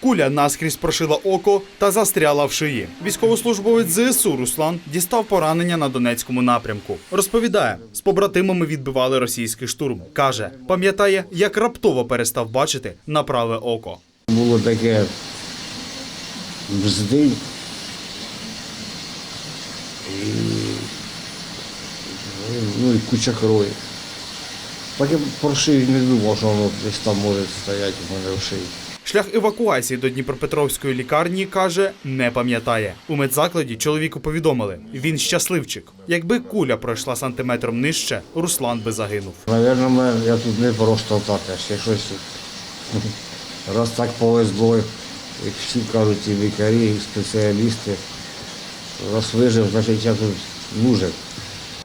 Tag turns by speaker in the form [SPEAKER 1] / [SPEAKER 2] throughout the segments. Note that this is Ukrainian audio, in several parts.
[SPEAKER 1] Куля наскрізь прошила око та застряла в шиї. Військовослужбовець ЗСУ Руслан дістав поранення на Донецькому напрямку. Розповідає, з побратимами відбивали російський штурм. Каже, пам'ятає, як раптово перестав бачити на праве око.
[SPEAKER 2] Було таке бздинь. І, ну і куча крові. Я про шию не думав, що воно десь там може стояти у мене в шиї.
[SPEAKER 1] Шлях евакуації до Дніпропетровської лікарні каже, не пам'ятає. У медзакладі чоловіку повідомили, він щасливчик. Якби куля пройшла сантиметром нижче, Руслан би загинув.
[SPEAKER 2] Навірно, я тут не просто так, а ще щось. Раз так повезло, як всі кажуть, і лікарі, і спеціалісти. Раз вижив, значить я тут мужик.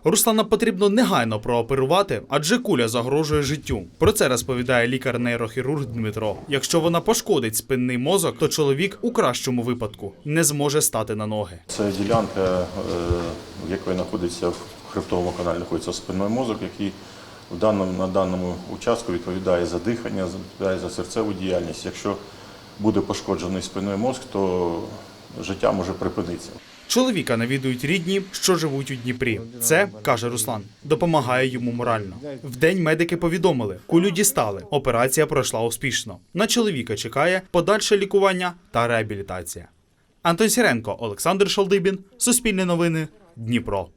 [SPEAKER 1] Руслана потрібно негайно прооперувати, адже куля загрожує життю. Про це розповідає лікар-нейрохірург Дмитро. Якщо вона пошкодить спинний мозок, то чоловік у кращому випадку не зможе стати на ноги.
[SPEAKER 3] Це ділянка, е, в якої знаходиться в хребтовому каналі знаходиться спинний мозок, який в даному, на даному участку відповідає за дихання, відповідає за серцеву діяльність. Якщо буде пошкоджений спинний мозк, то життя може припинитися.
[SPEAKER 1] Чоловіка навідують рідні, що живуть у Дніпрі. Це каже Руслан, допомагає йому морально. Вдень медики повідомили, кулю дістали. Операція пройшла успішно. На чоловіка чекає подальше лікування та реабілітація. Антон Сіренко, Олександр Шалдибін, Суспільне новини, Дніпро.